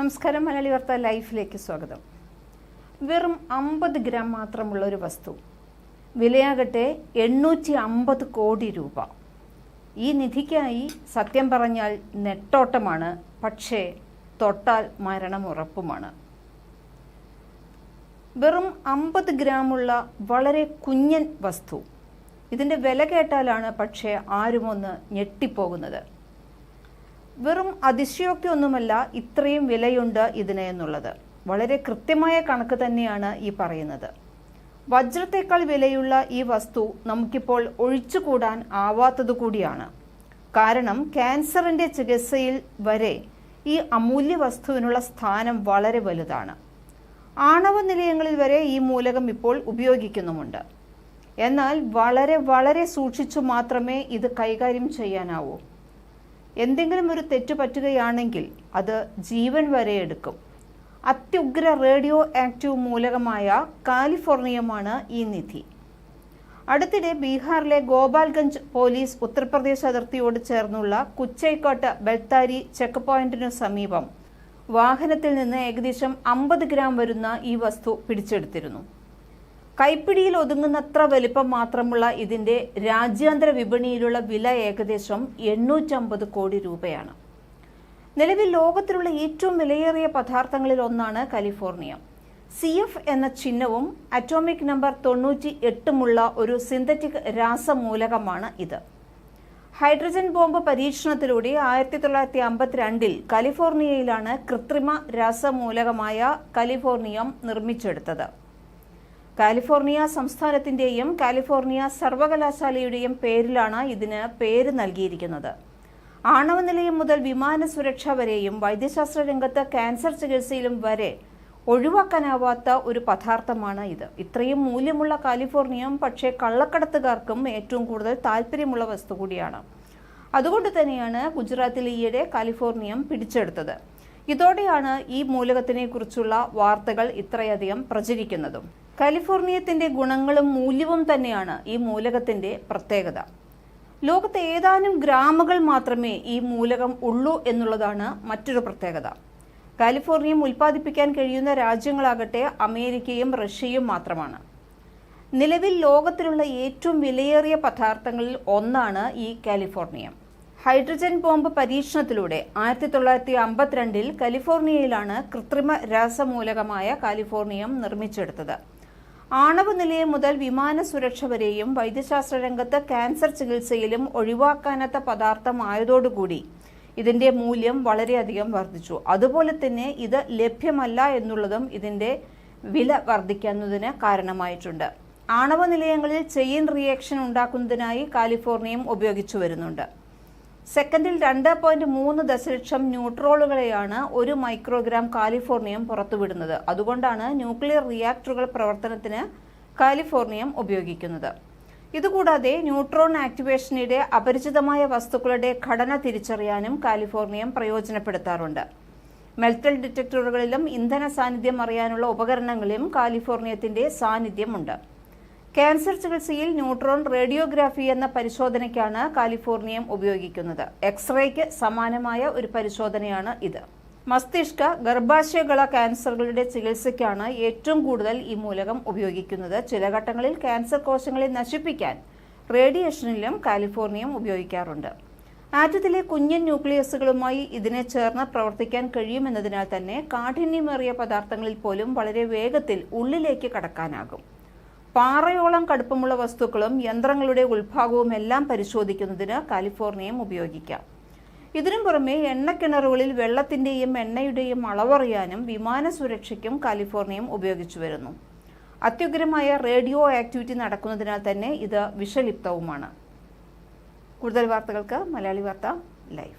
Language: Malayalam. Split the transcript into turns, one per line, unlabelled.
നമസ്കാരം മലയാളി വാർത്ത ലൈഫിലേക്ക് സ്വാഗതം. വെറും അമ്പത് ഗ്രാം മാത്രമുള്ള ഒരു വസ്തു. വിലയാകട്ടെ എണ്ണൂറ്റി അമ്പത് കോടി രൂപ. ഈ നിധിക്കായി സത്യം പറഞ്ഞാൽ നെട്ടോട്ടമാണ് പക്ഷേ തൊട്ടാൽ മരണം ഉറപ്പുമാണ്. വെറും അമ്പത് ഗ്രാമുള്ള വളരെ കുഞ്ഞൻ വസ്തു. ഇതിന്റെ വില കേട്ടാലാണ് പക്ഷേ ആരുമൊന്ന് ഞെട്ടിപ്പോകുന്നത്. വെറും അതിശയോക്തി ഒന്നുമല്ല ഇത്രയും വിലയുണ്ട് ഇതിന് എന്നുള്ളത്. വളരെ കൃത്യമായ കണക്ക് തന്നെയാണ് ഈ പറയുന്നത്. വജ്രത്തേക്കാൾ വിലയുള്ള ഈ വസ്തു നമുക്കിപ്പോൾ ഒഴിച്ചുകൂടാൻ ആവാത്തത് കൂടിയാണ്. കാരണം ക്യാൻസറിന്റെ ചികിത്സയിൽ വരെ ഈ അമൂല്യ വസ്തുവിനുള്ള സ്ഥാനം വളരെ വലുതാണ്. ആണവ നിലയങ്ങളിൽ വരെ ഈ മൂലകം ഇപ്പോൾ ഉപയോഗിക്കുന്നുമുണ്ട്. എന്നാൽ വളരെ വളരെ സൂക്ഷിച്ചു മാത്രമേ ഇത് കൈകാര്യം ചെയ്യാനാവൂ. എന്തെങ്കിലും ഒരു തെറ്റ് പറ്റുകയാണെങ്കിൽ അത് ജീവൻ വരെ എടുക്കും. അത്യുഗ്ര റേഡിയോ ആക്റ്റീവ് മൂലകമായ കാലിഫോർണിയമാണ് ഈ നിധി. അടുത്തിടെ ബീഹാറിലെ ഗോപാൽഗഞ്ച് പോലീസ് ഉത്തർപ്രദേശ് അതിർത്തിയോട് ചേർന്നുള്ള കുച്ചൈക്കോട്ട് ബെൽത്താരി ചെക്ക് പോയിന്റിനു സമീപം വാഹനത്തിൽ നിന്ന് ഏകദേശം അമ്പത് ഗ്രാം വരുന്ന ഈ വസ്തു പിടിച്ചെടുത്തിരുന്നു. കൈപ്പിടിയിൽ ഒതുങ്ങുന്നത്ര വലിപ്പം മാത്രമുള്ള ഇതിന്റെ രാജ്യാന്തര വിപണിയിലുള്ള വില ഏകദേശം എണ്ണൂറ്റമ്പത് കോടി രൂപയാണ്. നിലവിൽ ലോകത്തിലുള്ള ഏറ്റവും വിലയേറിയ പദാർത്ഥങ്ങളിൽ ഒന്നാണ് കാലിഫോർണിയ. സി എഫ് എന്ന ചിഹ്നവും അറ്റോമിക് നമ്പർ തൊണ്ണൂറ്റി എട്ടുമുള്ള ഒരു സിന്തറ്റിക് രാസമൂലകമാണ് ഇത്. ഹൈഡ്രജൻ ബോംബ് പരീക്ഷണത്തിലൂടെ ആയിരത്തി തൊള്ളായിരത്തി അമ്പത്തിരണ്ടിൽ കാലിഫോർണിയയിലാണ് കൃത്രിമ രാസമൂലകമായ കാലിഫോർണിയം നിർമ്മിച്ചെടുത്തത്. കാലിഫോർണിയ സംസ്ഥാനത്തിന്റെയും കാലിഫോർണിയ സർവകലാശാലയുടെയും പേരിലാണ് ഇതിന് പേര് നൽകിയിരിക്കുന്നത്. ആണവ നിലയം മുതൽ വിമാന സുരക്ഷ വരെയും വൈദ്യശാസ്ത്ര രംഗത്ത് ക്യാൻസർ ചികിത്സയിലും വരെ ഒഴിവാക്കാനാവാത്ത ഒരു പദാർത്ഥമാണ് ഇത്. ഇത്രയും മൂല്യമുള്ള കാലിഫോർണിയം പക്ഷേ കള്ളക്കടത്തുകാർക്കും ഏറ്റവും കൂടുതൽ താല്പര്യമുള്ള വസ്തു കൂടിയാണ്. അതുകൊണ്ട് തന്നെയാണ് ഗുജറാത്തിൽ ഈയിടെ കാലിഫോർണിയം പിടിച്ചെടുത്തത്. ഇതോടെയാണ് ഈ മൂലകത്തിനെ കുറിച്ചുള്ള വാർത്തകൾ ഇത്രയധികം പ്രചരിക്കുന്നതും. കാലിഫോർണിയത്തിന്റെ ഗുണങ്ങളും മൂല്യവും തന്നെയാണ് ഈ മൂലകത്തിന്റെ പ്രത്യേകത. ലോകത്ത് ഏതാനും ഗ്രാമങ്ങൾ മാത്രമേ ഈ മൂലകം ഉള്ളൂ എന്നുള്ളതാണ് മറ്റൊരു പ്രത്യേകത. കാലിഫോർണിയം ഉൽപ്പാദിപ്പിക്കാൻ കഴിയുന്ന രാജ്യങ്ങളാകട്ടെ അമേരിക്കയും റഷ്യയും മാത്രമാണ്. നിലവിൽ ലോകത്തിലുള്ള ഏറ്റവും വിലയേറിയ പദാർത്ഥങ്ങളിൽ ഒന്നാണ് ഈ കാലിഫോർണിയം. ഹൈഡ്രജൻ ബോംബ് പരീക്ഷണത്തിലൂടെ ആയിരത്തി തൊള്ളായിരത്തി അമ്പത്തിരണ്ടിൽ കാലിഫോർണിയയിലാണ് കൃത്രിമ രാസമൂലകമായ കാലിഫോർണിയം നിർമ്മിച്ചെടുത്തത്. ആണവ നിലയം മുതൽ വിമാന സുരക്ഷ വരെയും വൈദ്യശാസ്ത്ര രംഗത്ത് ക്യാൻസർ ചികിത്സയിലും ഒഴിവാക്കാനാത്ത പദാർത്ഥമായതോടുകൂടി ഇതിന്റെ മൂല്യം വളരെയധികം വർദ്ധിച്ചു. അതുപോലെ തന്നെ ഇത് ലഭ്യമല്ല എന്നുള്ളതും ഇതിന്റെ വില വർദ്ധിക്കുന്നതിന് കാരണമായിട്ടുണ്ട്. ആണവ നിലയങ്ങളിൽ ചെയിൻ റിയാക്ഷൻ ഉണ്ടാക്കുന്നതിനായി കാലിഫോർണിയയും ഉപയോഗിച്ചു വരുന്നുണ്ട്. സെക്കൻഡിൽ രണ്ട് പോയിന്റ് മൂന്ന് ദശലക്ഷം ന്യൂട്രോളുകളെയാണ് ഒരു മൈക്രോഗ്രാം കാലിഫോർണിയം പുറത്തുവിടുന്നത്. അതുകൊണ്ടാണ് ന്യൂക്ലിയർ റിയാക്ടറുകൾ പ്രവർത്തനത്തിന് കാലിഫോർണിയം ഉപയോഗിക്കുന്നത്. ഇതുകൂടാതെ ന്യൂട്രോൺ ആക്ടിവേഷനിടെ അപരിചിതമായ വസ്തുക്കളുടെ ഘടന തിരിച്ചറിയാനും കാലിഫോർണിയം പ്രയോജനപ്പെടുത്താറുണ്ട്. മെൽറ്റൽ ഡിറ്റക്ടറുകളിലും ഇന്ധന സാന്നിധ്യം അറിയാനുള്ള ഉപകരണങ്ങളിലും കാലിഫോർണിയത്തിന്റെ സാന്നിധ്യമുണ്ട്. ക്യാൻസർ ചികിത്സയിൽ ന്യൂട്രോൺ റേഡിയോഗ്രാഫി എന്ന പരിശോധനയ്ക്കാണ് കാലിഫോർണിയം ഉപയോഗിക്കുന്നത്. എക്സ്റേക്ക് സമാനമായ ഒരു പരിശോധനയാണ് ഇത്. മസ്തിഷ്ക ഗർഭാശയകള ക്യാൻസറുകളുടെ ചികിത്സയ്ക്കാണ് ഏറ്റവും കൂടുതൽ ഈ മൂലകം ഉപയോഗിക്കുന്നത്. ചില ഘട്ടങ്ങളിൽ ക്യാൻസർ കോശങ്ങളെ നശിപ്പിക്കാൻ റേഡിയേഷനിലും കാലിഫോർണിയം ഉപയോഗിക്കാറുണ്ട്. ആറ്റത്തിലെ കുഞ്ഞൻ ന്യൂക്ലിയസുകളുമായി ഇതിനെ ചേർന്ന് പ്രവർത്തിക്കാൻ കഴിയുമെന്നതിനാൽ തന്നെ കാഠിന്യമേറിയ പദാർത്ഥങ്ങളിൽ പോലും വളരെ വേഗത്തിൽ ഉള്ളിലേക്ക് കടക്കാനാകും. പാറയോളം കടുപ്പമുള്ള വസ്തുക്കളും യന്ത്രങ്ങളുടെ ഉത്ഭാഗവും എല്ലാം പരിശോധിക്കുന്നതിന് കാലിഫോർണിയം ഉപയോഗിക്കാം. ഇതിനും പുറമെ എണ്ണക്കിണറുകളിൽ വെള്ളത്തിന്റെയും എണ്ണയുടെയും അളവറിയാനും വിമാന സുരക്ഷയ്ക്കും കാലിഫോർണിയം ഉപയോഗിച്ചു വരുന്നു. അത്യുഗ്രമായ റേഡിയോ ആക്ടിവിറ്റി നടക്കുന്നതിനാൽ തന്നെ ഇത് വിഷലിപ്തവുമാണ്. കൂടുതൽ വാർത്തകൾക്ക് മലയാളി വാർത്ത ലൈവ്